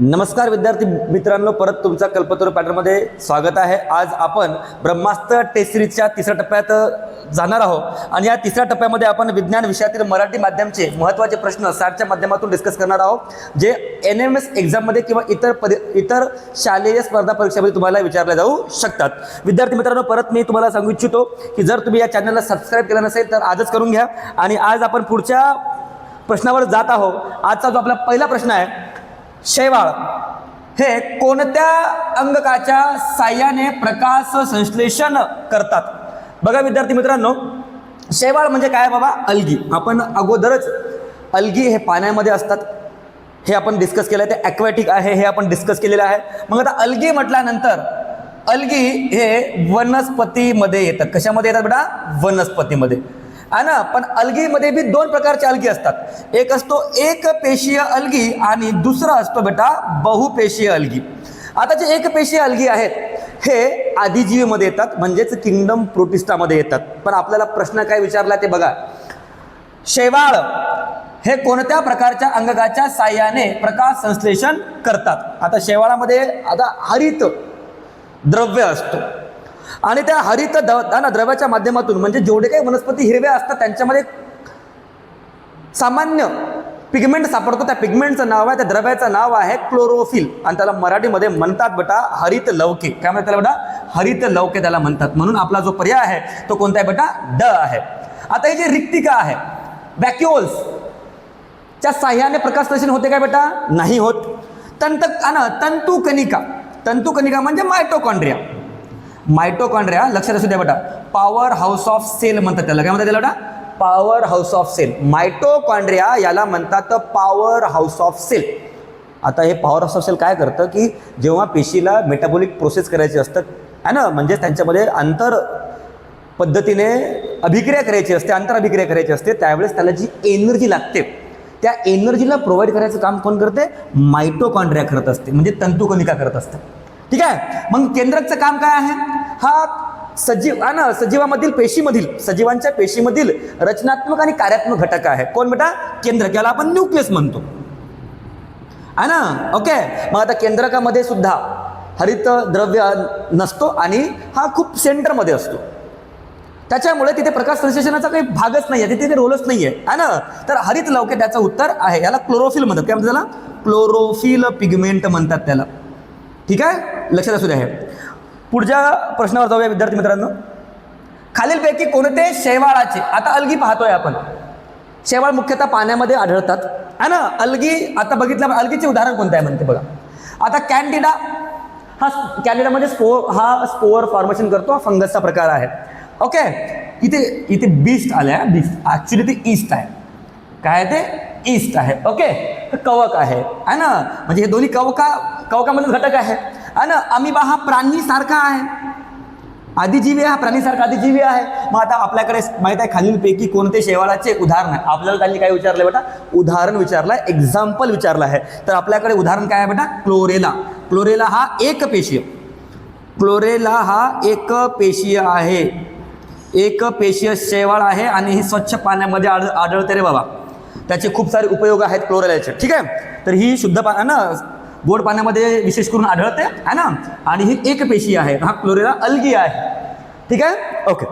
नमस्कार विद्यार्थी मित्रांनो परत तुमचा कल्पतरू पॅटर्नमध्ये स्वागत आहे. आज आपण ब्रह्मास्त्र टेस्ट सिरीजच्या तिसऱ्या टप्प्यात जाणार आहोत. आणि या तिसऱ्या टप्प्यामध्ये आपण विज्ञान विषयातील मराठी माध्यमचे महत्त्वाचे प्रश्न सारच्या माध्यमातून डिस्कस करणार आहोत. जे एन एम एस एक्झाममध्ये किंवा इतर परि इतर शालेय स्पर्धा परीक्षेमध्ये तुम्हाला विचारले जाऊ शकतात. विद्यार्थी मित्रांनो परत मी तुम्हाला सांगू इच्छितो की जर तुम्ही या चॅनलला सबस्क्राईब केलं नसेल तर आजच करून घ्या. आणि आज आपण पुढच्या प्रश्नावर जात आहोत. आजचा जो आपला पहिला प्रश्न आहे शैवाळ. हे कोणत्या अंगकाच्या साह्याने प्रकाश संश्लेषण करतात? बघा विद्यार्थी मित्रांनो शैवाळ म्हणजे काय बाबा? अलगी. आपण अगोदरच अलगी हे पाण्यामध्ये असतात. हे आपण डिस्कस केलं आहे ते ॲक्वॅटिक आहे हे आपण डिस्कस केलेलं आहे. मग आता अलगी म्हटल्यानंतर अलगी हे वनस्पतीमध्ये येतात कशामध्ये येतात बेटा? वनस्पतीमध्ये. आहे ना पण अलगीमध्ये बी दोन प्रकारचे अलगी असतात. एक असतो एक पेशीय अलगी आणि दुसरा असतो बेटा बहुपेशीय अलगी. आता जे एक पेशीय अलगी आहेत हे आदिजीवमध्ये येतात म्हणजेच किंगडम प्रोटिस्टामध्ये येतात. पण आपल्याला प्रश्न काय विचारला ते बघा. शेवाळ हे कोणत्या प्रकारच्या अंगकाच्या साह्याने प्रकाश संश्लेषण करतात? आता शेवाळामध्ये आता हरित द्रव्य असतो. आणि त्या हरित द ना द्रव्याच्या माध्यमातून म्हणजे जेवढे काही वनस्पती हिरव्या असतात त्यांच्यामध्ये सामान्य पिगमेंट सापडतो. त्या पिगमेंटचं नाव आहे त्या द्रव्याचं नाव आहे क्लोरोफिल आणि त्याला मराठीमध्ये म्हणतात बेटा हरित लवके काय म्हणतात त्याला बेटा? हरित लवके त्याला म्हणतात. म्हणून आपला जो पर्याय आहे तो कोणता आहे बेटा? ड आहे. आता हे जे रिक्तिका आहे वॅक्युल्स च्या साह्याने प्रकाश होते काय बेटा? नाही होत. तंत तंतुकनिका. तंतुकनिका तंतुकणिका तंतुकणिका म्हणजे मायटोकॉन्ड्रिया मायटोकॉन्ड्रिया लक्षात असू द्या बेटा. पॉवर हाऊस ऑफ सेल म्हणतात त्याला. काय म्हणतात त्याला बेटा? Power house of cell mitochondria याला म्हणतात पॉवर हाऊस ऑफ सेल आता हे पॉवर हाऊस ऑफ सेल काय करतं की जेव्हा पेशीला मेटाबॉलिक प्रोसेस करायची असतं आहे ना? म्हणजे त्यांच्यामध्ये अंतर पद्धतीने अभिक्रिया करायची असते अंतर अभिक्रिया करायची असते त्यावेळेस त्याला जी एनर्जी लागते त्या एनर्जीला प्रोव्हाइड करायचं काम कोण करते? मायटोकॉन्ड्रिया करत असते. म्हणजे तंतुकनिका करत असते ठीक आहे? मग केंद्रकचं काम काय आहे? हा सजीव हा ना सजीवामधील पेशीमधील सजीवांच्या पेशीमधील रचनात्मक आणि कार्यात्मक घटक आहे. कोण बेटा? केंद्रक याला आपण न्यूक्लियस म्हणतो. आहे ना? ओके? मग आता केंद्रकामध्ये सुद्धा हरित द्रव्य नसतो आणि हा खूप सेंटरमध्ये असतो. त्याच्यामुळे तिथे प्रकाश संश्लेषणाचा काही भागच नाही आहे तिथे काही रोलच नाही आहे ना? तर हरित लवके त्याचं उत्तर आहे. याला क्लोरोफिल म्हणतात. काय म्हणतात त्याला? क्लोरोफिल पिगमेंट म्हणतात त्याला. ठीक आहे? लक्षात असू द्या हे. पुढच्या प्रश्नावर जाऊया विद्यार्थी मित्रांनो. खालीलपैकी कोणते शेवाळाचे आता अलगी पाहतोय आपण. शेवाळ मुख्यतः पाण्यामध्ये आढळतात. है ना? अलगी आता बघितलं अलगीचे उदाहरण कोणतं आहे म्हणते बघा. आता कॅन्डिडा हा कॅन्डिडामध्ये स्पोर हा स्पोअर फॉर्मेशन करतो हा फंगसचा प्रकार आहे. ओके? इथे इथे बीस्ट आल्या बीस्ट ॲक्च्युली ते ईस्ट आहे. काय आहे ते? ईस्ट आहे. ओके? कवक आहे. है ना? म्हणजे हे दोन्ही कवका कवकामधील घटक आहे. आणि अमिबा हा प्राणीसारखा आहे. आदिजीवी हा प्राणीसारखा आदिजीवी आहे. मग आता आपल्याकडे माहीत आहे खालीलपैकी कोणते शेवाळाचे उदाहरण आहे? आपल्याला त्यांनी काय विचारलं बेटा? उदाहरण विचारलं आहे एक्झाम्पल विचारलं आहे. तर आपल्याकडे उदाहरण काय आहे बेटा? क्लोरेला क्लोरेला हा एक पेशीय. क्लोरेला हा एक पेशीय आहे. एक पेशीय शेवाळ आहे आणि ही स्वच्छ पाण्यामध्ये आढळ आढळते रे बाबा. त्याचे खूप सारे उपयोग आहेत क्लोरेलाचे ठीक आहे? तर ही शुद्ध पा गोड पाण्यामध्ये विशेष करून आढळते आहे ना? आणि ही एक पेशी आहे हा क्लोरेला अलगी आहे. ठीक आहे? ओके.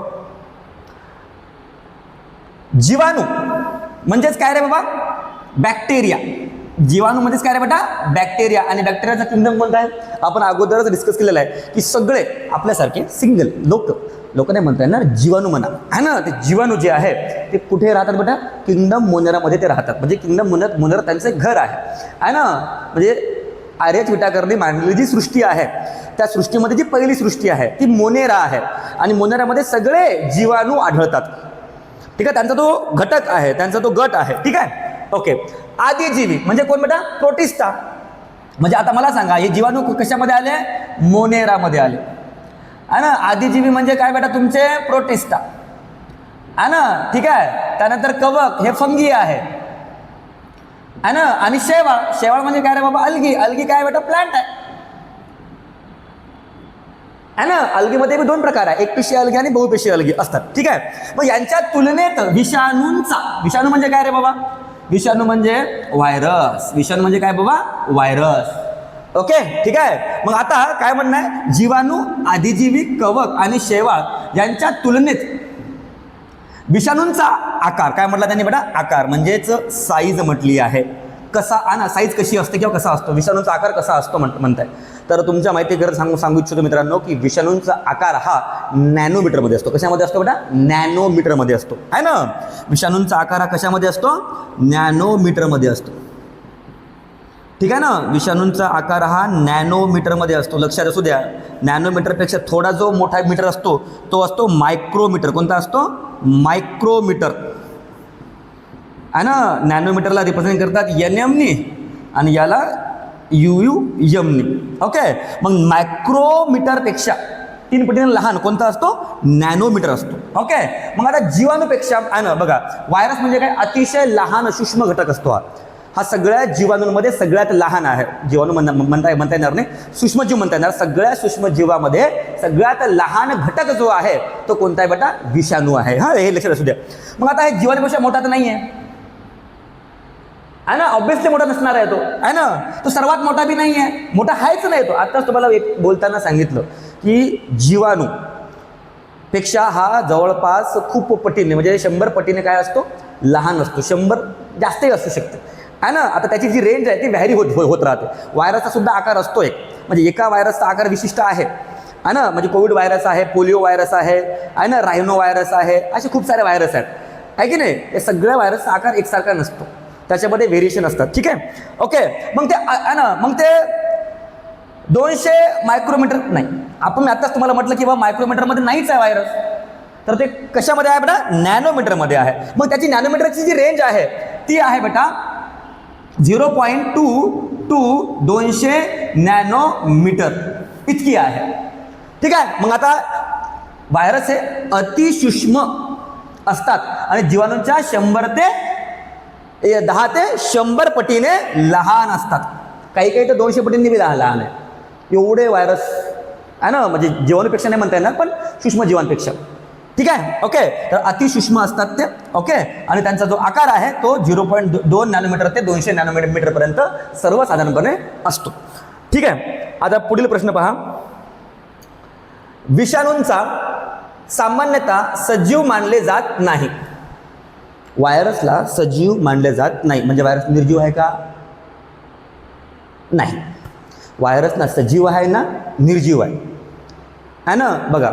जीवाणू म्हणजेच काय रे बाबा? बॅक्टेरिया. जीवाणू म्हणजेच काय रे बेटा? बॅक्टेरिया. आणि बॅक्टेरियाचा किंगडम कोणता आहे? आपण अगोदरच डिस्कस केलेला आहे की सगळे आपल्यासारखे सिंगल लोक. लोक नाही म्हणता येणार जीवाणू म्हणा. आहे ना? ते जीवाणू जे आहे ते कुठे राहतात बेटा? किंगडम मोनेरामध्ये ते राहतात. म्हणजे किंगडम मोनर मोनेरा त्यांचं घर आहे. आहे ना? म्हणजे आर्यच विटाकरणी मांडलेली जी सृष्टी आहे त्या सृष्टीमध्ये जी पहिली सृष्टी आहे ती मोनेरा आहे. आणि मोनेरामध्ये सगळे जीवाणू आढळतात. ठीक आहे? त्यांचा तो घटक आहे त्यांचा तो गट आहे. ठीक आहे? ओके. आदिजीवी म्हणजे कोण बेटा? प्रोटिस्टा. म्हणजे आता मला सांगा हे जीवाणू कशामध्ये आले? मोनेरामध्ये आले. है ना? आदिजीवी म्हणजे काय बेटा तुमचे? प्रोटिस्टा. है ना? ठीक आहे? त्यानंतर कवक हे फंगी आहे. आहे ना? आणि शेवाळ. शेवाळ म्हणजे काय रे बाबा? अलगी. अलगी काय बेटा? प्लांट आहे. आहे ना? अलगीमध्ये दोन प्रकार आहे. एक पेशी अलगी आणि बहुपेशी अलगी असतात. ठीक आहे? मग यांच्या तुलनेत विषाणूंचा विषाणू म्हणजे काय रे बाबा? विषाणू म्हणजे व्हायरस विषाणू म्हणजे काय बाबा? Virus okay? ठीक आहे? मग आता काय म्हणणं आहे? जीवाणू आदिजीवी कवक आणि शेवाळ यांच्या तुलनेत विषाणूंचा आकार. काय म्हटला त्यांनी बेटा? आकार. म्हणजेच साईज म्हटली आहे. कसा ना? साईज कशी असते किंवा कसा असतो? विषाणूंचा आकार कसा असतो म्हण म्हणताय. तर तुमच्या माहिती करत सांगू सांगू इच्छितो मित्रांनो की विषाणूंचा आकार हा नॅनोमीटरमध्ये असतो. कशामध्ये असतो बेटा? नॅनोमीटरमध्ये असतो. आहे ना? विषाणूंचा आकार हा कशामध्ये असतो? नॅनोमीटरमध्ये असतो. ठीक आहे ना? विषाणूंचा आकार हा नॅनोमीटरमध्ये असतो. लक्षात असू द्या. नॅनोमीटरपेक्षा थोडा जो मोठा मीटर असतो तो असतो मायक्रोमीटर. कोणता असतो? मायक्रोमीटर. आहे ना? नॅनोमीटरला रिप्रेझेंट करतात एन एमनी आणि याला यू यू यमनी ओके मग मायक्रोमीटरपेक्षा तीन पटीने लहान कोणता असतो? नॅनोमीटर असतो. ओके मग आता जीवाणूपेक्षा आहे ना बघा व्हायरस म्हणजे काय? अतिशय लहान सूक्ष्म घटक असतो हा. हा सगळ्या जीवाणूंमध्ये सगळ्यात लहान आहे. जीवाणू म्हण म्हणता म्हणता येणार नाही. सूक्ष्मजीव म्हणता येणार. सगळ्या सूक्ष्मजीवामध्ये सगळ्यात लहान घटक जो आहे तो कोणता आहे बेटा? विषाणू आहे. हा हे लक्षात असू द्या. मग आता हे जीवाणूपेक्षा मोठा तर नाही आहे आहे ना? ऑब्विसली मोठा नसणार आहे तो. आहे ना? तो सर्वात मोठा बी नाही आहे मोठा आहेच नाही तो. आत्ताच तुम्हाला एक बोलताना सांगितलं की जीवाणू पेक्षा हा जवळपास खूप पटीने म्हणजे शंभर पटीने काय असतो? लहान असतो. शंभर जास्तही असू शकते. आहे ना? आता त्याची जी रेंज आहे ती व्हॅरी होत होत राहते. व्हायरसचा सुद्धा आकार असतो एक. म्हणजे एका व्हायरसचा आकार विशिष्ट आहे. आहे ना? म्हणजे कोविड व्हायरस आहे पोलिओ व्हायरस आहे आहे ना? रायनो व्हायरस आहे असे खूप सारे व्हायरस आहेत. आहे की नाही? या सगळ्या व्हायरसचा आकार एकसारखा नसतो. त्याच्यामध्ये व्हेरिएशन असतात. ठीक आहे? ओके मग ते आहे ना? मग ते दोनशे मायक्रोमीटर नाही. आपण आताच आत्ताच तुम्हाला म्हटलं की बा मायक्रोमीटरमध्ये नाहीच आहे व्हायरस तर ते कशामध्ये आहे बेटा? नॅनोमीटरमध्ये आहे. मग त्याची नॅनोमीटरची जी रेंज आहे ती आहे बेटा झिरो पॉईंट टू टू दोनशे नॅनोमीटर. इतकी आहे. ठीक आहे? मग आता व्हायरस हे अतिसूक्ष्म असतात आणि जीवाणूंच्या शंभर ते दहा ते शंभर पटीने लहान असतात. काही काही तर दोनशे पटींनी बी लहान लहान आहे. एवढे व्हायरस आहे ना? म्हणजे जीवाणूपेक्षा नाही म्हणता येणार पण सूक्ष्म जीवांपेक्षा. ठीक आहे? ओके तर अतिसूक्ष्म असतात ते. ओके आणि त्यांचा जो आकार आहे तो झिरो पॉईंट दोन नॅनोमीटर ते दोनशे नॅनोमीटर पर्यंत सर्वसाधारणपणे असतो. ठीक आहे? आता पुढील प्रश्न पहा. विषाणूंचा सामान्यतः सजीव मानले जात नाही. व्हायरसला सजीव मानले जात नाही. म्हणजे व्हायरस निर्जीव आहे का? नाही. व्हायरस ना सजीव आहे ना निर्जीव आहे. आहे ना? बघा.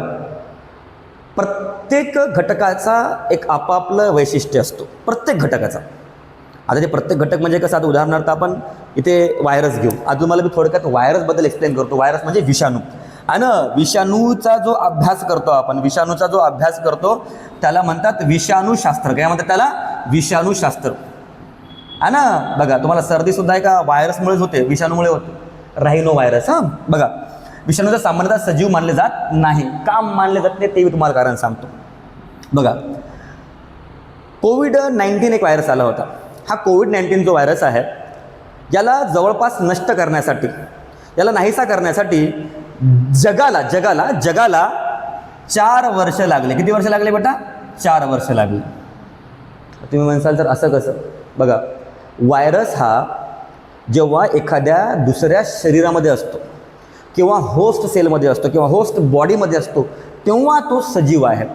प्रत्येक घटकाचा एक आपापलं वैशिष्ट्य असतो. प्रत्येक घटकाचा. आता ते प्रत्येक घटक म्हणजे कसं आता उदाहरणार्थ आपण इथे व्हायरस घेऊ. अजून तुम्हाला मी थोडक्यात व्हायरसबद्दल एक्सप्लेन करतो. व्हायरस म्हणजे विषाणू. आणि विषाणूचा जो अभ्यास करतो आपण विषाणूचा जो अभ्यास करतो त्याला म्हणतात विषाणूशास्त्र काय म्हणतात त्याला? विषाणूशास्त्र आणि ना बघा तुम्हाला सर्दीसुद्धा आहे का व्हायरसमुळेच होते विषाणूमुळे होते. राहिनो व्हायरस हां? बघा. विषाणूचा सामान्यतः सजीव मानले जात नाही. का मानले जात नाही ते मी तुम्हाला कारण सांगतो. बघा कोविड नाईन्टीन एक व्हायरस आला होता. हा कोविड नाईन्टीन जो व्हायरस आहे याला जवळपास नष्ट करण्यासाठी याला नाहीसा करण्यासाठी जगाला जगाला जगाला चार वर्ष लागले. किती वर्ष लागले बेटा? चार वर्ष लागले. तुम्ही म्हणसाल तर असं कसं? बघा व्हायरस हा जेव्हा एखाद्या दुसऱ्या शरीरामध्ये असतो किंवा होस्ट सेलमध्ये असतो किंवा होस्ट बॉडीमध्ये असतो तेव्हा तो सजीव आहे.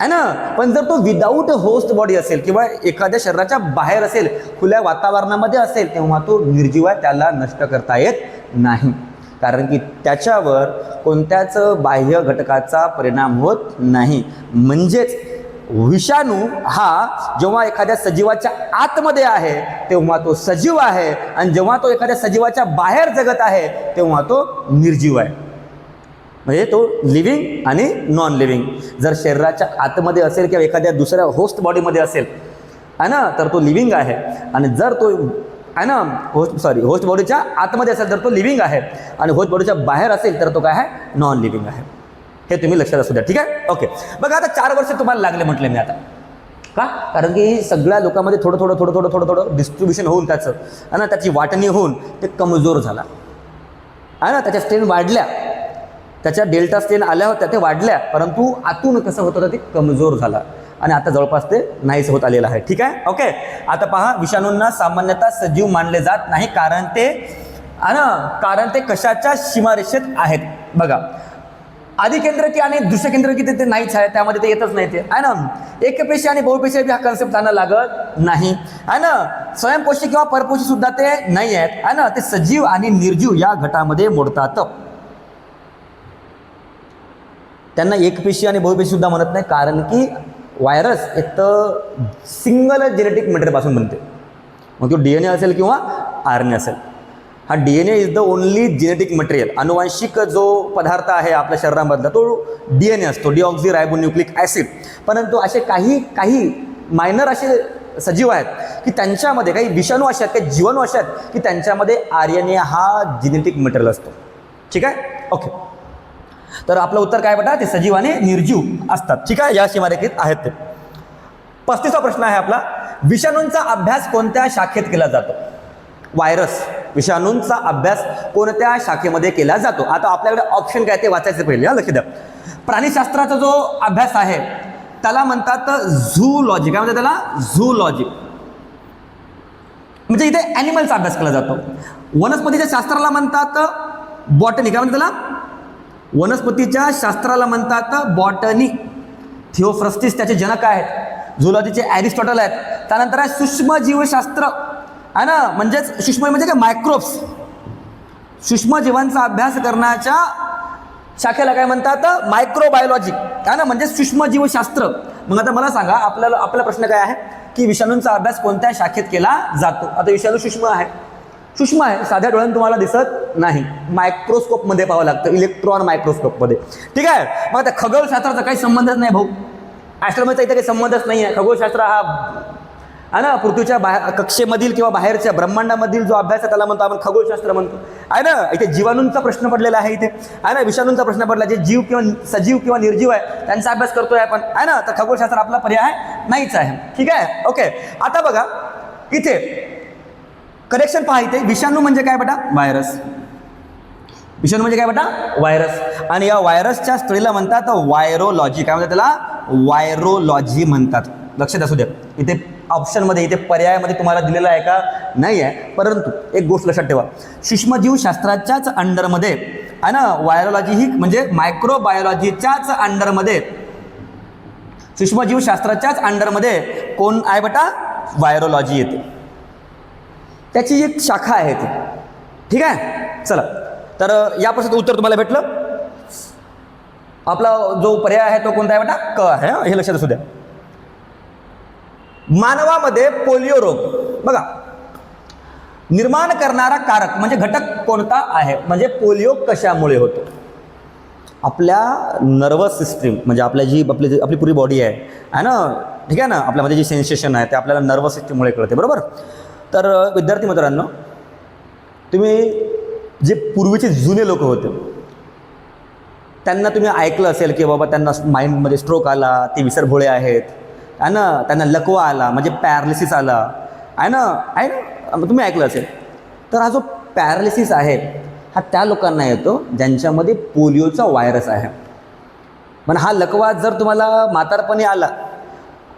आहे ना? पण जर तो विदाऊट होस्ट बॉडी असेल किंवा एखाद्या शरीराच्या बाहेर असेल खुल्या वातावरणामध्ये असेल तेव्हा तो निर्जीव आहे त्याला नष्ट करता येत नाही. कारण की त्याच्यावर कोणत्याच बाह्य घटकाचा परिणाम होत नाही. म्हणजेच विषाणू हा जेव्हा एखाद्या सजीवाच्या आतमध्ये आहे तेव्हा तो सजीव आहे. आणि जेव्हा तो एखाद्या सजीवाच्या बाहेर जगत आहे तेव्हा तो निर्जीव आहे. म्हणजे तो लिव्हिंग आणि नॉन लिव्हिंग जर शरीराच्या आतमध्ये असेल किंवा एखाद्या दुसऱ्या होस्ट बॉडीमध्ये असेल आहे ना? तर तो लिव्हिंग आहे. आणि जर तो आहे ना? होस्ट सॉरी होस्ट बॉडीच्या आतमध्ये असेल तर तो लिव्हिंग आहे. आणि होस्ट बॉडीच्या बाहेर असेल तर तो काय आहे? नॉन लिव्हिंग आहे. हे तुम्ही लक्षात असू द्या ठीक आहे? ओके बघा आता चार वर्ष तुम्हाला लागले म्हटले मी आता. का? कारण की सगळ्या लोकांमध्ये थोडं थोडं थोडं थोडं थोडं थोडं डिस्ट्रीब्युशन होऊन त्याचं. आहे ना त्याची वाटणी होऊन ते कमजोर झाला. आहे ना त्याच्या स्ट्रेन वाढल्या. त्याच्या डेल्टा स्ट्रेन आल्या होत्या ते वाढल्या. परंतु आतून कसं होत होतं ते कमजोर झाला. आणि आता जवळपास ते नाहीच होत आलेलं आहे ठीक आहे? ओके आता पहा विषाणूंना सामान्यतः सजीव मानले जात नाही कारण ते ना कारण ते कशाच्या सीमारेषेत आहेत? बघा आदिकेंद्रकी आणि दुसरेकेंद्रकी ते ते नाहीच आहे त्यामध्ये ते येतच नाही ते. आहे ना? एकपेशी आणि बहुपेशी हा कन्सेप्ट त्यांना लागत नाही. आहे ना? स्वयंपोषी किंवा परपोषी सुद्धा ते नाही आहेत. आहे ना? ते सजीव आणि निर्जीव या गटामध्ये मोडतात. त्यांना एकपेशी आणि बहुपेशी सुद्धा म्हणत नाही कारण की व्हायरस एक तर सिंगल जेनेटिक मटेरियलपासून बनते. मग तो डी एन ए असेल किंवा आर एन ए असेल. हा D N A is the only genetic material अनुवांशिक जो पदार्थ आहे आपल्या शरीरामधला तो डी एन ए असतो डिऑक्झी रायबो न्यूक्लिक ॲसिड परंतु असे काही काही मायनर असे सजीव आहेत की त्यांच्यामध्ये काही विषाणू असे आहेत काही जीवाणू असे आहेत की त्यांच्यामध्ये आर एन ए हा जेनेटिक मटेरियल असतो. ठीक आहे? ओके तर आपलं उत्तर काय बेटा? ते सजीव आणि निर्जीव असतात. ठीक आहे? या सीमारेखेत आहेत ते. पस्तीसवा प्रश्न आहे आपला. विषाणूंचा अभ्यास कोणत्या शाखेत केला जातो? व्हायरस विषाणूंचा अभ्यास कोणत्या शाखेमध्ये केला जातो? आता आपल्याकडे ऑप्शन काय ते वाचायचं पहिले हा लक्ष द्या. प्राणीशास्त्राचा जो अभ्यास आहे त्याला म्हणतात झूलॉजी काय म्हणतात त्याला? झूलॉजी म्हणजे इथे ॲनिमलचा अभ्यास केला जातो. वनस्पतीच्या शास्त्राला म्हणतात बॉटनी काय म्हणतात त्याला? वनस्पतीच्या शास्त्राला म्हणतात बॉटनी थिओफ्रस्टिस त्याचे जनक आहेत. झुलॉजीचे ॲरिस्टॉटल आहेत. त्यानंतर आहे सूक्ष्मजीवशास्त्र. आहे ना? म्हणजेच सूक्ष्म म्हणजे काय? मायक्रोब्स सूक्ष्मजीवांचा अभ्यास करण्याच्या शाखेला काय म्हणतात? मायक्रोबायोलॉजी काय ना? म्हणजे सूक्ष्मजीवशास्त्र मग आता मला सांगा आपल्याला आपला प्रश्न काय आहे? की विषाणूंचा अभ्यास कोणत्या शाखेत केला जातो? आता विषाणू सूक्ष्म आहे. सूक्ष्म आहे साध्या डोळ्यानं तुम्हाला दिसत नाही. मायक्रोस्कोपमध्ये पाहावं लागतं इलेक्ट्रॉन मायक्रोस्कोपमध्ये ठीक आहे? मग आता खगोलशास्त्राचा काही संबंधच नाही भाऊ. ॲस्ट्रोनॉमीचा इथे काही संबंधच नाही आहे खगोलशास्त्र हा आहे ना पृथ्वीच्या बाहेर कक्षेमधील किंवा बाहेरच्या ब्रह्मांडामधील जो अभ्यास आहे त्याला म्हणतो आपण खगोलशास्त्र म्हणतो. आहे ना इथे जीवाणूंचा प्रश्न पडलेला आहे इथे. आहे ना विषाणूंचा प्रश्न पडला जे जीव किंवा सजीव किंवा निर्जीव आहे त्यांचा अभ्यास करतोय आपण. आहे ना तर खगोलशास्त्र आपला पर्याय नाहीच आहे. ठीक आहे? ओके आता बघा इथे करेक्शन पहा इथे. विषाणू म्हणजे काय बेटा? व्हायरस विषाणू म्हणजे काय बेटा? व्हायरस आणि या व्हायरसच्या स्त्रीला म्हणतात व्हायरोलॉजी काय म्हणतात त्याला? व्हायरोलॉजी म्हणतात. लक्षात असू द्या. इथे ऑप्शनमध्ये इथे पर्यायामध्ये तुम्हाला दिलेला आहे का? नाही आहे परंतु एक गोष्ट लक्षात ठेवा. सूक्ष्मजीवशास्त्राच्याच अंडरमध्ये आहे ना व्हायरोलॉजी ही म्हणजे मायक्रोबायोलॉजीच्याच अंडरमध्ये सूक्ष्मजीवशास्त्राच्याच अंडरमध्ये कोण आहे बेटा? व्हायरोलॉजी येते. त्याची एक शाखा आहे ती. ठीक आहे? चला. तर या प्रश्नाचं उत्तर तुम्हाला भेटलं. आपला जो पर्याय आहे तो कोणता आहे बेटा? क आहे हे लक्षात असू द्या. मानवामध्ये पोलिओ रोग. बघा निर्माण करणारा कारक म्हणजे घटक कोणता आहे? म्हणजे पोलिओ कशामुळे होतो? आपल्या नर्वस सिस्टीम म्हणजे आपल्या जी आपली जी- आपली पुरी बॉडी आहे है ना? ठीक आहे ना? आपल्यामध्ये जी सेन्सेशन आहे ते आपल्याला नर्वस सिस्टीममुळे कळते बरोबर? तर विद्यार्थी मित्रांनो तुम्ही जे पूर्वीचे जुने लोक होते त्यांना तुम्ही ऐकलं असेल की बाबा त्यांना माइंडमध्ये स्ट्रोक आला ते विसरभोळे आहेत. आहे ना? त्यांना लकवा आला म्हणजे पॅरालिसिस आला. आहे ना? आहे ना? तुम्ही ऐकलं असेल. तर हा जो पॅरालिसिस आहे हा त्या लोकांना येतो ज्यांच्यामध्ये पोलिओचा व्हायरस आहे. पण हा लकवा जर तुम्हाला म्हातारपणी आला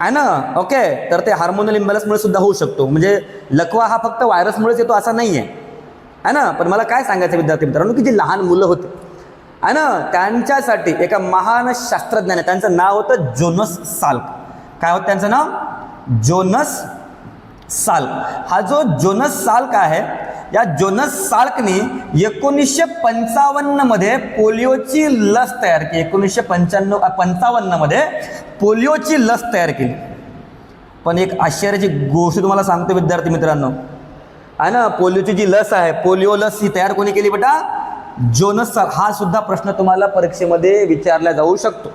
आहे ना? ओके? तर ते हार्मोनल इम्बॅलन्समुळे सुद्धा होऊ शकतो. म्हणजे लकवा हा फक्त व्हायरसमुळेच येतो असा नाही आहे आहे ना? पण मला काय सांगायचं विद्यार्थी मित्रांनो की जी लहान मुलं होती आहे ना? त्यांच्यासाठी एका महान शास्त्रज्ञाने त्यांचं नाव होतं जोनस साल्क. काय होतं त्यांचं नाव? Jonas Salk. हा जो जोनस साल्क आहे या जोनस साल्कनी एकोणीसशे पंचावन्नमध्ये पोलिओची लस तयार केली. एकोणीसशे पंच्याण्णव पंचावन्नमध्ये पोलिओची लस तयार केली. पण एक आश्चर्याची गोष्ट तुम्हाला सांगतो विद्यार्थी मित्रांनो. आहे ना पोलिओची जी लस आहे पोलिओ लस ही तयार कोणी केली बेटा? जोनस साल हा सुद्धा प्रश्न तुम्हाला परीक्षेमध्ये विचारला जाऊ शकतो.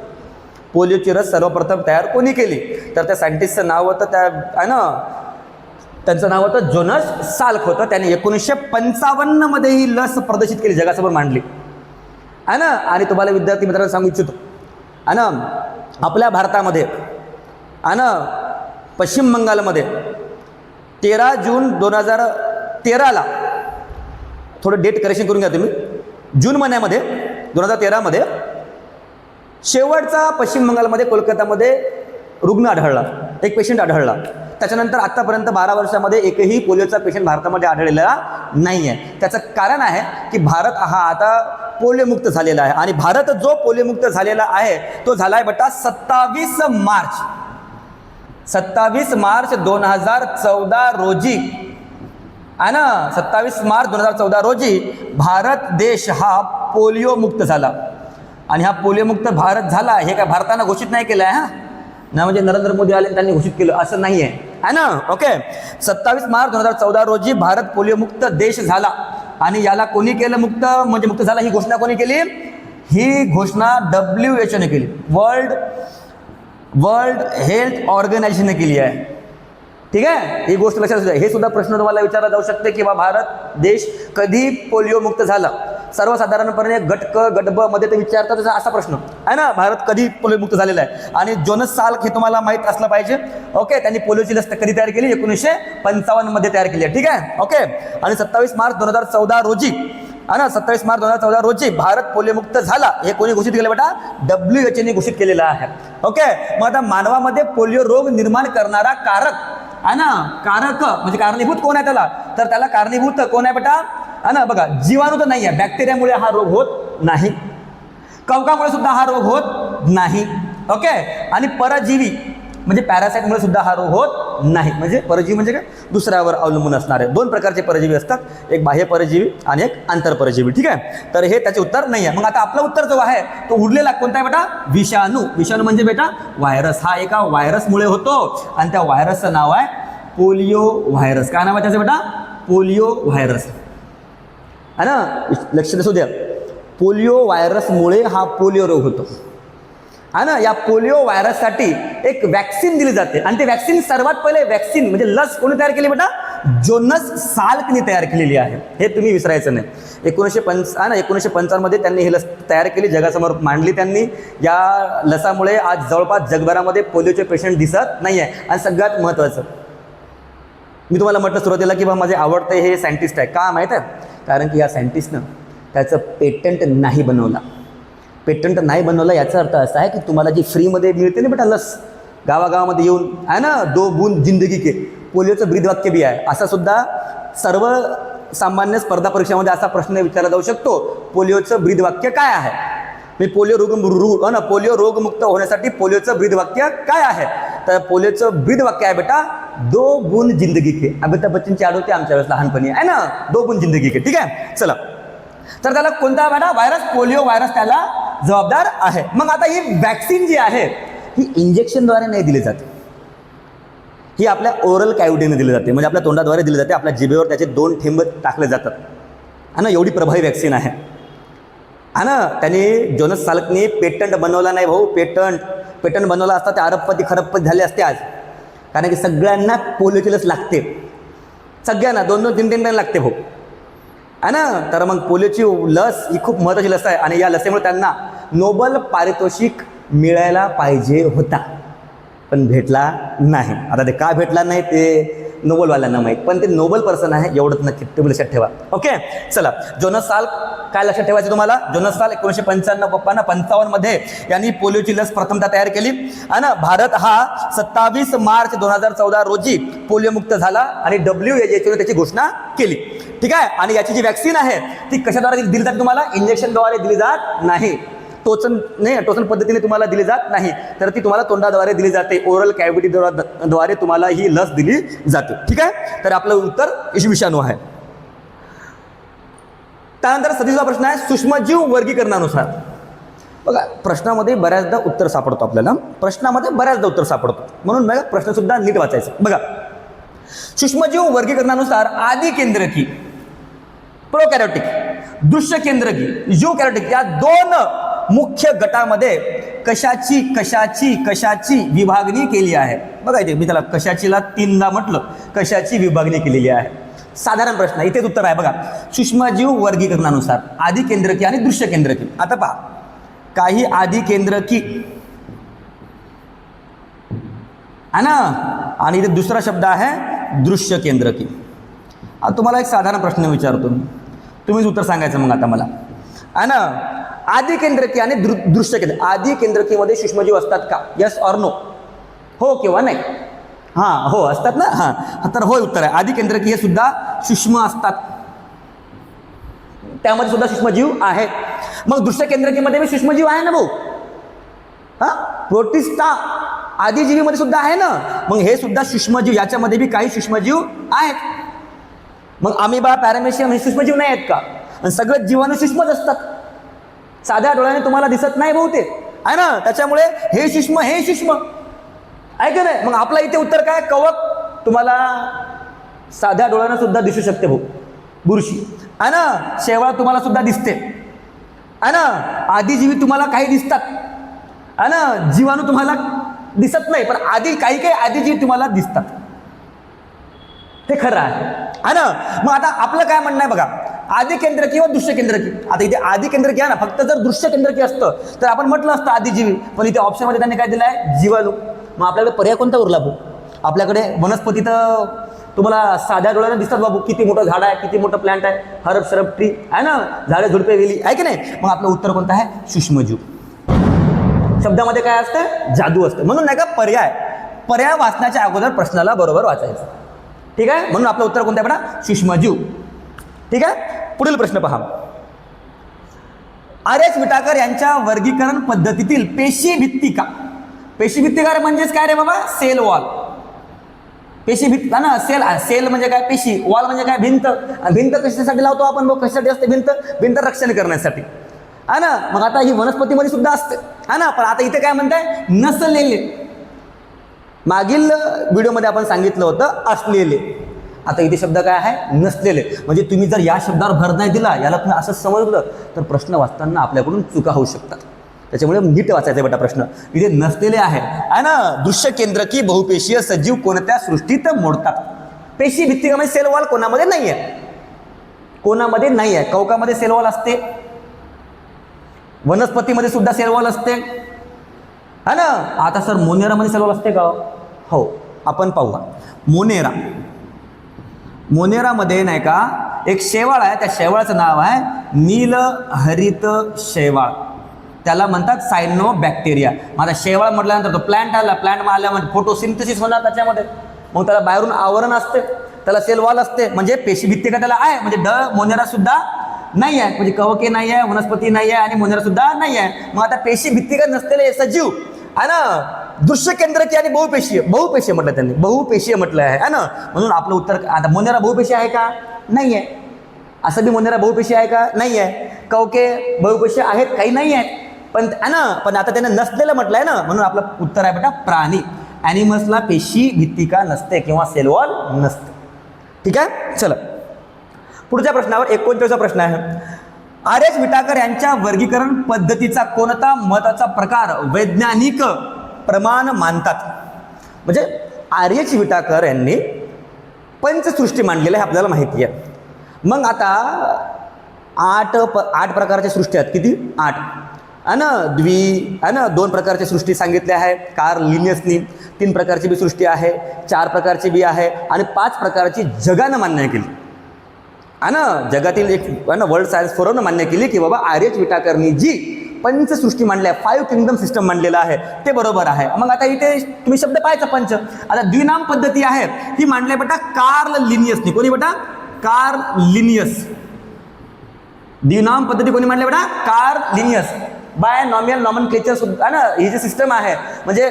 पोलिओची रस सर्वप्रथम तयार कोणी केली? तर त्या सायंटिस्टचं नाव होतं त्या आहे ना? त्यांचं नाव होतं जोनस साल्क होतं. त्याने एकोणीसशे पंचावन्नमध्ये ही लस प्रदर्शित केली जगासमोर मांडली. आहे ना? आणि तुम्हाला विद्यार्थी मित्रांनो सांगू इच्छितो. आहे ना? आपल्या भारतामध्ये आहे ना? पश्चिम बंगालमध्ये तेरा जून दोन हजार तेराला थोडं डेट करेक्शन करून घ्या तुम्ही. जून महिन्यामध्ये दोन हजार तेरामध्ये शेवटचा पश्चिम बंगालमध्ये कोलकातामध्ये रुग्ण आढळला. एक पेशंट आढळला. त्याच्यानंतर आत्तापर्यंत बारा वर्षामध्ये एकही पोलिओचा पेशंट भारतामध्ये आढळलेला नाही आहे त्याचं कारण आहे की भारत हा आता पोलिओमुक्त झालेला आहे. आणि भारत जो पोलिओमुक्त झालेला आहे तो झाला आहे बटा सत्तावीस मार्च. सत्तावीस मार्च दोन हजार चौदा रोजी. आहे ना? सत्तावीस मार्च दोन हजार चौदा रोजी भारत देश हा पोलिओ मुक्त झाला. आणि हा पोलिओमुक्त भारत झाला हे काय भारतानं घोषित नाही केलं आहे हा? ना म्हणजे नरेंद्र मोदी आले त्यांनी घोषित केलं असं नाही आहे आहे ना? ओके सत्तावीस मार्च दोन हजार चौदा रोजी भारत पोलिओमुक्त देश झाला. आणि याला कोणी केलं मुक्त? म्हणजे मुक्त झाला ही घोषणा कोणी केली? ही घोषणा डब्ल्यू एच ओने केली. वर्ल्ड वर्ल्ड हेल्थ ऑर्गनायझेशनने केली आहे. ठीक आहे? ही गोष्ट लक्षात हे सुद्धा प्रश्न तुम्हाला विचारला जाऊ शकते की बा भारत देश कधी पोलिओ मुक्त झाला? सर्वसाधारणपणे गट क गट ब मध्ये ते विचारतात असा- असा प्रश्न. आहे ना? भारत कधी पोलिओमुक्त झालेला आहे? आणि जोनस साल्क हे तुम्हाला माहीत असलं पाहिजे. ओके? त्यांनी पोलिओची लस कधी तयार केली? एकोणीसशे पंचावन्नमध्ये तयार केली आहे. ठीक आहे? ओके? आणि सत्तावीस मार्च दोन हजार चौदा रोजी हा ना? सत्तावीस मार्च दोन हजार चौदा रोजी भारत पोलिओमुक्त झाला. हे कोणी घोषित केलं बेटा? डब्ल्यू एच एन घोषित केलेलं आहे. ओके? मग आता मानवामध्ये पोलिओ रोग निर्माण करणारा कारक आहे ना? कारक म्हणजे कारणीभूत कोण आहे त्याला? तर त्याला कारणीभूत कोण आहे बेटा? ना बघा जीवाणू तर नाही आहे बॅक्टेरियामुळे हा रोग होत नाही. कवकामुळे सुद्धा हा रोग होत नाही. ओके आणि परजीवी म्हणजे पॅरासाईटमुळे सुद्धा हा रोग होत नाही. म्हणजे परजीवी म्हणजे काय? दुसऱ्यावर अवलंबून असणारे. दोन प्रकारचे परजीवी असतात. एक बाह्य परजीवी आणि एक आंतरपरजीवी ठीक आहे? तर हे त्याचे उत्तर नाही आहे मग आता आपलं उत्तर जो आहे तो उरलेला कोणता आहे बेटा? विषाणू. विषाणू म्हणजे बेटा व्हायरस. हा एका व्हायरसमुळे होतो. आणि त्या व्हायरसचं नाव आहे पोलिओ व्हायरस. काय नाव आहे त्याचं बेटा? Polio virus. है ना? लक्ष असू द्या. पोलिओ व्हायरसमुळे हा पोलिओ रोग होतो. है ना? या पोलिओ व्हायरससाठी एक वॅक्सिन दिली जाते. आणि ते वॅक्सिन सर्वात पहिले वॅक्सिन म्हणजे लस कोणी तयार केली बेटा? जोनस साल्कनी तयार केलेली आहे. हे तुम्ही विसरायचं नाही. एकोणीसशे पंच हा ना? एकोणीसशे पंचावन्नमध्ये त्यांनी ही लस तयार केली. जगासमोर मांडली त्यांनी. या लसामुळे आज जवळपास जगभरामध्ये पोलिओचे पेशंट दिसत नाही आहे आणि सगळ्यात महत्त्वाचं मी तुम्हाला म्हटलं सुरुवातीला की बा माझे आवडते हे सायंटिस्ट आहे. का माहीत आहे? कारण की या सायंटिस्टनं त्याचं पेटंट नाही बनवला. पेटंट नाही बनवलं याचा अर्थ असा आहे की तुम्हाला जी फ्रीमध्ये मिळते ना बेटा लस गावागावामध्ये येऊन आहे ना दो बूंद जिंदगी के पोलिओचं ब्रीदवाक्य बी आहे. असा सुद्धा सर्व सामान्य स्पर्धा परीक्षामध्ये असा प्रश्न विचारला जाऊ शकतो पोलिओचं ब्रीदवाक्य काय आहे? मी पोलिओ रोग रू हो ना पोलिओ रोगमुक्त होण्यासाठी पोलिओचं ब्रीदवाक्य काय आहे? तर पोलिओचं ब्रीदवाक्य आहे बेटा दो बूंद जिंदगी के। अमिताभ बच्चनची आड होती आमच्या वेळेस लहानपणी आहे ना? दो बूंद जिंदगी के ठीक आहे चला. तर त्याला कोणता बेटा व्हायरस पोलिओ व्हायरस त्याला जबाबदार आहे. मग आता ही वॅक्सिन जी आहे ही इंजेक्शनद्वारे नाही दिली जाते. ही आपल्या ओरल कॅव्हिटीने दिली जाते. म्हणजे आपल्या तोंडाद्वारे दिली जाते. आपल्या जिभेवर त्याचे दोन थेंब टाकले जातात. हा ना? एवढी प्रभावी वॅक्सिन आहे. हा ना? त्याने जोनस सालकने पेटंट बनवला नाही भाऊ. पेटंट पेटंट बनवला असता ते अरबपती खरबपती झाले असते आज. कारण की सगळ्यांना पोलिओचीलच लागते. सगळ्यांना दोन दोन तीन तीन टाइम लागते हो. भाऊ आहे ना? तर मग पोलिओची लस ही खूप महत्त्वाची लस आहे. आणि या लसीमुळे त्यांना नोबल पारितोषिक मिळायला पाहिजे होता. पण भेटला नाही. आता ते का भेटला नाही ते नोबलवाल्यांना माहीत. पण ते नोबल पर्सन आहे एवढंच नक्की तुम्ही लक्षात ठेवा. ओके चला. जोनस साल काय लक्षात ठेवायचं तुम्हाला? जोनस साल एकोणीसशे पंच्याण्णव पप्पांना पंचावन्नमध्ये यांनी पोलिओची लस प्रथमता तयार केली. आणि भारत हा सत्तावीस मार्च दोन हजार चौदा रोजी पोलिओमुक्त झाला आणि डब्ल्यू एच त्याची घोषणा केली. ठीक आहे? आणि याची जी वॅक्सिन आहे ती कशाद्वारे दिली जाते तुम्हाला? इंजेक्शनद्वारे दिली जात नाही. टोचन नाही टोचन पद्धतीने तुम्हाला दिली जात नाही तर ती तुम्हाला तोंडाद्वारे दिली जाते. ओरल कॅव्हिटी द्वारे तुम्हाला ही लस दिली जाते. ठीक आहे? तर आपलं उत्तर विषाणू आहे. त्यानंतर सतीचा प्रश्न आहे सूक्ष्मजीव वर्गीकरणानुसार. बघा प्रश्नामध्ये बऱ्याचदा उत्तर सापडतो आपल्याला. प्रश्नामध्ये बऱ्याचदा उत्तर सापडतो. म्हणून मग प्रश्नसुद्धा नीट वाचायचा. बघा. सूक्ष्मजीव वर्गीकरणानुसार आदी केंद्रकी प्रोकॅरोटिक दृश्य केंद्रकी जीव कॅरोटिक या दोन मुख्य गटामध्ये कशाची कशाची कशाची विभागणी केली आहे? बघा इथे मी त्याला कशाचीला तीनदा म्हटलं कशाची विभागणी केलेली आहे? साधारण प्रश्न इथेच उत्तर आहे बघा. सूक्ष्मजीव वर्गीकरणानुसार आदी केंद्रकी आणि दृश्य केंद्रकी आता पहा काही आदी केंद्रकी आहे ना? आणि इथे दुसरा शब्द आहे दृश्य केंद्रकी आता तुम्हाला एक साधारण प्रश्न विचारतो मी. तुम्हीच उत्तर सांगायचं मग आता मला. आहे ना? आदी केंद्रकी आणि दृ दृश्य केंद्र. आदी केंद्रकीमध्ये सूक्ष्मजीव असतात का? यस ऑर नो हो किंवा नाही? हां हो असतात ना? हां. तर होय उत्तर आहे. आधी केंद्रकीय सुद्धा सूक्ष्म असतात. त्यामध्ये सुद्धा सूक्ष्मजीव आहे. मग दृश्य केंद्रकीमध्ये बी सूक्ष्मजीव आहे ना भाऊ? हा? प्रोटिस्टा आदिजीवीमध्ये सुद्धा आहे ना? मग हे सुद्धा सूक्ष्मजीव याच्यामध्ये बी काही सूक्ष्मजीव आहेत. मग अमिबा पॅरामेशियम हे सूक्ष्मजीव नाही आहेत का? आणि सगळं जीवाणू सूक्ष्मच असतात. साध्या डोळ्याने तुम्हाला दिसत नाही बहुतेक. आहे ना? त्याच्यामुळे हे सूक्ष्म हे सूक्ष्म आहे की नाही? मग आपलं इथे उत्तर काय? कवक तुम्हाला साध्या डोळ्यानं सुद्धा दिसू शकते भाऊ. बुरशी. आहे ना? शेवाळ तुम्हाला सुद्धा दिसते. आहे ना? आदिजीवी तुम्हाला काही दिसतात. आहे ना? जीवाणू तुम्हाला दिसत नाही पण आधी काही काही आदिजीवी तुम्हाला दिसतात. हे खरं आहे ना? मग आता आपलं काय म्हणणं आहे बघा. आधी केंद्र किंवा दृश्य केंद्र की? आता इथे आधी केंद्र की आहे ना फक्त जर दृश्य केंद्र की असतं तर आपण म्हटलं असतं आदिजीवी पण इथे ऑप्शनमध्ये त्यांनी काय दिलं आहे जीवाणू. मग आपल्याकडे पर्याय कोणता उरला भाऊ? आपल्याकडे वनस्पती तर तुम्हाला साध्या डोळ्याने दिसतात बाबू. किती मोठं झाड आहे किती मोठं प्लांट आहे हरब सरब ट्री आहे ना? झाडे झुडपे गेली आहे की नाही? मग आपलं उत्तर कोणतं आहे? सूक्ष्मजीव शब्दामध्ये काय असतं? जादू असतं. म्हणून नाही का पर्याय पर्याय वाचण्याच्या अगोदर प्रश्नाला बरोबर वाचायचं. ठीक आहे? म्हणून आपलं उत्तर कोणतं आहे बघा? सूक्ष्मजीव ठीक आहे? पुढील प्रश्न पहा. आर एस विटाकर यांच्या वर्गीकरण पद्धतीतील पेशी भित्तिका. पेशी भित्तिका म्हणजेच काय रे बाबा? Cell wall. पेशी भित्त ना सेल सेल म्हणजे काय? पेशी. वॉल म्हणजे काय? भिंत. भिंत कशासाठी लावतो आपण बघ? कशासाठी असते भिंत? भिंत रक्षण करण्यासाठी. हा ना मग आता ही वनस्पतीमध्ये सुद्धा असते. हा ना पण आता इथे काय म्हणताय? नसलेले. मागील व्हिडिओमध्ये आपण सांगितलं होतं असलेले. आता इथे शब्द काय आहे? नसलेले. म्हणजे तुम्ही जर या शब्दावर भर नाही दिला याला तुम्ही असं समजलं तर प्रश्न वाचताना आपल्याकडून चुका होऊ शकतात. त्याच्यामुळे नीट वाचायचा बेटा प्रश्न. इथे नसलेले आहे. आहे ना? दृश्य केंद्रकी बहुपेशीय सजीव कोणत्या सृष्टीत मोडतात? पेशी भित्तिकामध्ये सेल वॉल कोणामध्ये नाही आहे कोणामध्ये नाही आहे कवकामध्ये सेल वॉल असते. वनस्पतीमध्ये सुद्धा सेल वॉल असते. है ना? आता सर मोनेरामध्ये सेल वॉल असते का? हो. आपण पाहूया. मोनेरा. मोनेरामध्ये नाही का एक शेवाळ आहे त्या शेवाळाचं नाव आहे नील हरित शेवाळ. त्याला म्हणतात सायनो बॅक्टेरिया मग आता शेवाळ म्हटल्यानंतर तो प्लॅन्ट आला प्लॅन्ट आल्यामध्ये फोटोसिंथेसिस होणार त्याच्यामध्ये. मग त्याला बाहेरून आवरण असते त्याला सेल वॉल असते म्हणजे पेशी भित्तिका त्याला आहे म्हणजे ड मोनेरा सुद्धा नाही आहे म्हणजे कवके नाही आहे वनस्पती नाही आहे आणि मोनेरा सुद्धा नाही आहे. मग आता पेशी भित्तिका नसलेले सजीव. आहे ना? दृश्य केंद्रकी आणि बहुपेशीय बहुपेशीय म्हटलं त्यांनी. बहुपेशीय म्हटलं आहे है ना? म्हणून आपलं उत्तर आता मोनेरा बहुपेशी आहे का? नाही आहे असं बी मोनेरा बहुपेशी आहे का? नाही आहे कवके बहुपेशी आहेत काही नाही आहेत पण आहे ना? पण आता त्याने नसलेलं म्हटलं आहे ना? म्हणून आपलं उत्तर आहे बेटा प्राणी. ॲनिमल्सला पेशी भित्तिका नसते किंवा सेलवॉल नसते. ठीक आहे? चला. पुढच्या प्रश्नावर एकोणचाळीसा प्रश्न आहे. आर एस विटाकर यांच्या वर्गीकरण पद्धतीचा कोणता महत्त्वाचा प्रकार? वैज्ञानिक प्रमाण मानतात. म्हणजे आर्य विटाकर यांनी पंचसृष्टी मांडलेलं आहे आपल्याला माहिती आहे. मग आता आठ प आठ प्रकारच्या सृष्टी आहेत. किती? आठ. अन द्वि द्वी दोन प्रकारच्या सृष्टी सांगितल्या आहे. कार लिनियसनी तीन प्रकारची बी सृष्टी आहे चार प्रकारची बी आहे आणि पाच प्रकारची जगानं मान्य केली. अन जगातील एक है वर्ल्ड सायन्स फोरमनं मान्य केली की बाबा आर्यच विटाकरनी जी पंचसृष्टी मांडली आहे फाईव्ह किंगडम सिस्टम मांडलेलं आहे ते बरोबर आहे. मग आता इथे तुम्ही शब्द पाहायचा पंच. आता द्विनाम पद्धती आहे ती मांडली आहे बेटा कार्ल लिनियसनी कोणी बेटा? कार्ल लिनियस द्विनाम पद्धती कोणी मांडली बेटा? Carl Linnaeus binomial nomenclature सुद्धा ना ही जी सिस्टम आहे म्हणजे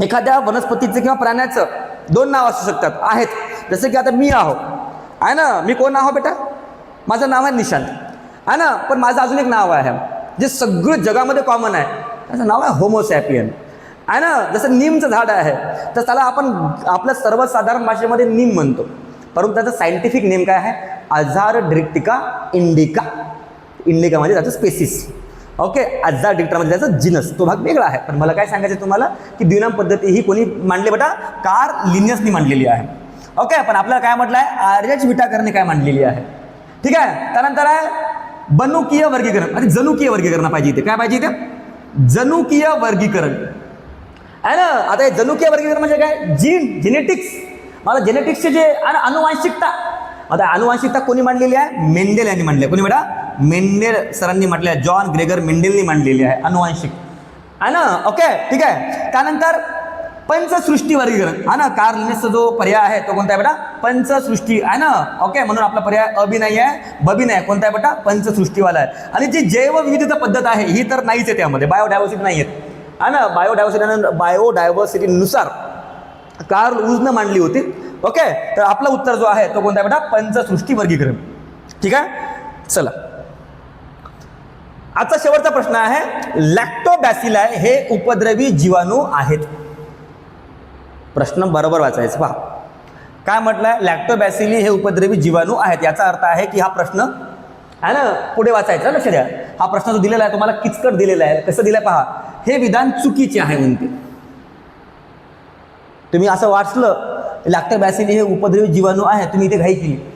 एखाद्या वनस्पतीचं किंवा प्राण्याचं दोन नाव असू शकतात आहेत. जसं की आता मी आहो. आहे ना? मी कोण आहो बेटा? माझं नाव आहे निशांत. आहे ना? पण माझं अजून एक नाव आहे. जे सगळं जगामध्ये कॉमन आहे. त्याचं नाव आहे होमोसॅपियन आहे ना? जसं नीमचं झाड आहे तर त्याला आपण आपल्या सर्वसाधारण भाषेमध्ये नीम म्हणतो. परंतु त्याचं सायंटिफिक नेम काय आहे? अझार ड्रिक्टिका इंडिका इंडिका म्हणजे त्याचं स्पेसिस ओके अझार डिक्टर म्हणजे त्याचा जिनस तो भाग वेगळा आहे. पण मला काय सांगायचं तुम्हाला? की द्विनाम पद्धती ही कोणी मांडली? बेटा कार लिनियसनी मांडलेली आहे. ओके पण आपल्याला काय म्हटलं आहे आर्यच विटाकरने काय मांडलेली आहे. ठीक आहे? त्यानंतर आहे बनुकीय वर्गीकरण. आणि जनुकीय वर्गीकरण पाहिजे इथे. काय पाहिजे इथे? जनुकीय वर्गीकरण. आहे ना? आता हे जनुकीय वर्गीकरण म्हणजे काय? जीन जेनेटिक्स मला जेनेटिक्सचे जे आणि अनुवांशिकता. आता अनुवांशिकता कोणी मांडलेली आहे? मेंडेल यांनी मांडली आहे. कोणी बेटा? मेंडेल सरांनी म्हटलं आहे. जॉन ग्रेगर मेंडेलनी मांडलेली आहे. अनुवांशिक. आहे ना? ओके ठीक आहे. त्यानंतर पंचसृष्टी वर्गीकरण हा ना कार लिहिण्याचा जो पर्याय आहे तो कोणता आहे बेटा? पंचसृष्टी आहे ना? ओके म्हणून आपला पर्याय अ बी नाही आहे ब बी नाही आहे. कोणता आहे बेटा? पंचसृष्टीवाला आहे. आणि जी जैवविविधता पद्धत आहे ही तर नाहीच आहे त्यामध्ये. बायोडायव्हर्सिटी नाही आहेत हा ना बायोडायव्हर्सिटी बायोडायव्हर्सिटीनुसार कार उजनं मांडली होती. ओके तर आपला उत्तर जो आहे तो कोणता आहे बेटा? पंचसृष्टी वर्गीकरण. ठीक आहे? चला. आजचा शेवटचा प्रश्न आहे लॅक्टोबॅसिलाय हे उपद्रवी जीवाणू आहेत. प्रश्न बरोबर वाचायचा. पहा. काय म्हटलंय लॅक्टोबॅसिली हे उपद्रवी जीवाणू आहेत. याचा अर्थ आहे की हा प्रश्न आहे ना? पुढे वाचायचा लक्ष द्या. हा प्रश्न जो दिलेला आहे तुम्हाला किचकट दिलेला आहे. कसं दिलंय पहा. हे विधान चुकीचे आहे म्हणते. तुम्ही असं वाचलं लॅक्टोबॅसिली हे उपद्रवी जीवाणू आहे तुम्ही इथे घाई केली.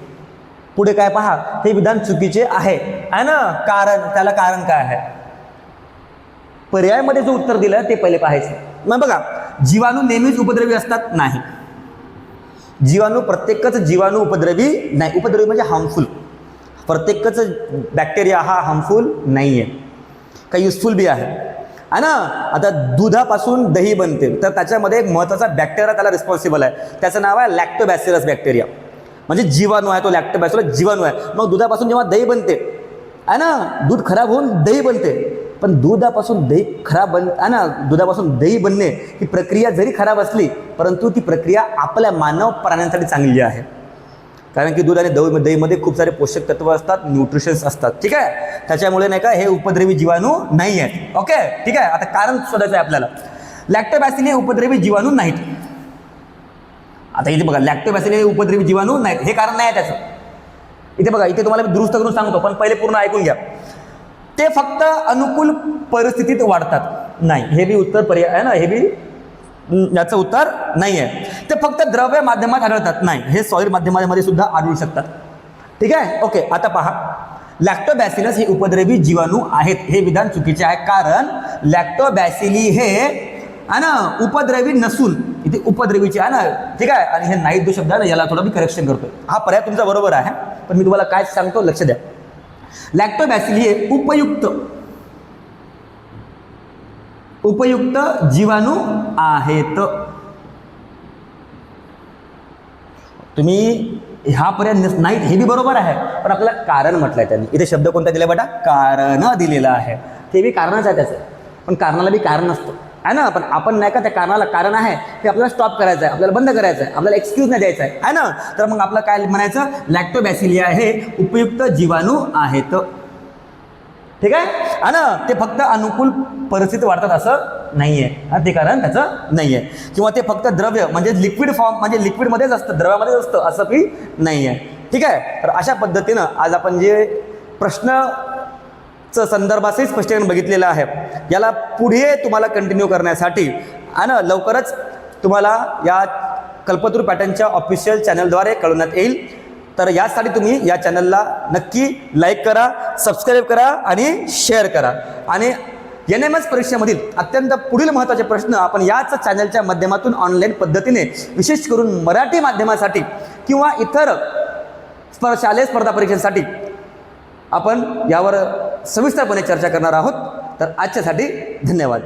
पुढे काय पहा? हे विधान चुकीचे आहे. आहे ना? कारण त्याला कारण काय आहे? पर्यायामध्ये जो उत्तर दिलं ते पहिले पाहायचं. मग बघा. जीवाणू नेहमीच उपद्रवी असतात? नाही. जीवाणू प्रत्येकच जीवाणू उपद्रवी नाही. उपद्रवी म्हणजे हार्मफुल प्रत्येकच बॅक्टेरिया हा हार्मफुल नाही आहे काही युजफुल बी आहे. आहे ना? आता दुधापासून दही बनते. तर त्याच्यामध्ये एक महत्त्वाचा बॅक्टेरिया त्याला रिस्पॉन्सिबल आहे. त्याचं नाव आहे लॅक्टोबॅसिलस बॅक्टेरिया म्हणजे जीवाणू आहे तो लॅक्टोबॅसिलस जीवाणू आहे. मग दुधापासून जेव्हा दही बनते आहे ना? दूध खराब होऊन दही बनते. पण दुधापासून दही खराब बन ना दुधापासून दही बनणे ही प्रक्रिया जरी खराब असली परंतु ती प्रक्रिया आपल्या मानव प्राण्यांसाठी चांगली आहे. कारण की दूध आणि दही दहीमध्ये खूप सारे पोषक तत्व असतात न्यूट्रिशन्स असतात. ठीक आहे? त्याच्यामुळे नाही का हे उपद्रवी जीवाणू नाही आहेत. ओके ठीक आहे? आता कारण शोधायचं आहे आपल्याला. लॅक्टोबॅसिन हे उपद्रवी जीवाणू नाहीत. आता इथे बघा लॅक्टोबॅसिन हे उपद्रवी जीवाणू नाहीत. हे कारण नाही आहे त्याचं. इथे बघा इथे तुम्हाला मी दुरुस्त करून सांगतो पण पहिले पूर्ण ऐकून घ्या. ते फक्त अनुकूल परिस्थितीत वाढतात. नाही हे बी उत्तर पर्याय आहे ना हे बी याचं उत्तर नाही आहे ते फक्त द्रव्य माध्यमात आढळतात. नाही हे सॉईल माध्यमामध्ये सुद्धा आढळू शकतात. ठीक आहे? ओके आता पहा. लॅक्टोबॅसिलस हे उपद्रवी जीवाणू आहेत. हे विधान चुकीचे आहे कारण लॅक्टोबॅसिली हे आहे ना उपद्रवी नसून इथे उपद्रवीचे आहे ना ठीक आहे? आणि हे नाही जो शब्द आहे ना याला थोडं मी करेक्शन करतो हा पर्याय तुमचा बरोबर आहे पण मी तुम्हाला काय सांगतो लक्ष द्या. लॅक्टोबॅसिली हे उपयुक्त. उपयुक्त जीवाणू आहेत. तुम्ही ह्या पर्यंत नाहीत हे बी बरोबर आहे. पण आपल्याला कारण म्हटलंय त्यांनी. इथे शब्द कोणता दिला बेटा कारण दिलेलं आहे. ते बी कारणच आहे त्याचं. पण कारणाला बी कारण असतं आहे ना? पण आपण नाही का त्या कारणाला कारण आहे ते आपल्याला स्टॉप करायचं आहे आपल्याला बंद करायचं आहे आपल्याला एक्सक्यूज नाही द्यायचा आहे आहे ना? तर मग आपलं काय म्हणायचं? लॅक्टोबॅसिलिया हे उपयुक्त जीवाणू आहेत. ठीक आहे? हा ना? ते फक्त अनुकूल परिस्थिती वाढतात असं नाही आहे हा ते कारण त्याचं नाही आहे किंवा ते फक्त द्रव्य म्हणजे लिक्विड फॉर्म म्हणजे लिक्विडमध्येच असतं द्रव्यामध्येच असतं असं की नाही आहे ठीक आहे? तर अशा पद्धतीनं आज आपण जे प्रश्न चं संदर्भाचंही स्पष्टीकरण बघितलेलं आहे. याला पुढे तुम्हाला कंटिन्यू करण्यासाठी आणि लवकरच तुम्हाला या कल्पतरू पॅटर्नच्या ऑफिशियल चॅनलद्वारे कळवण्यात येईल. तर यासाठी तुम्ही या चॅनलला नक्की लाईक करा सबस्क्राईब करा आणि शेअर करा. आणि एन एम एस परीक्षेमधील अत्यंत पुढील महत्त्वाचे प्रश्न आपण याच चॅनलच्या माध्यमातून ऑनलाईन पद्धतीने विशेष करून मराठी माध्यमासाठी किंवा इतर स्पर्धा शालेय स्पर्धा परीक्षेसाठी आपण यावर सविस्तरपणे चर्चा करणार आहोत. तर आजच्यासाठी धन्यवाद.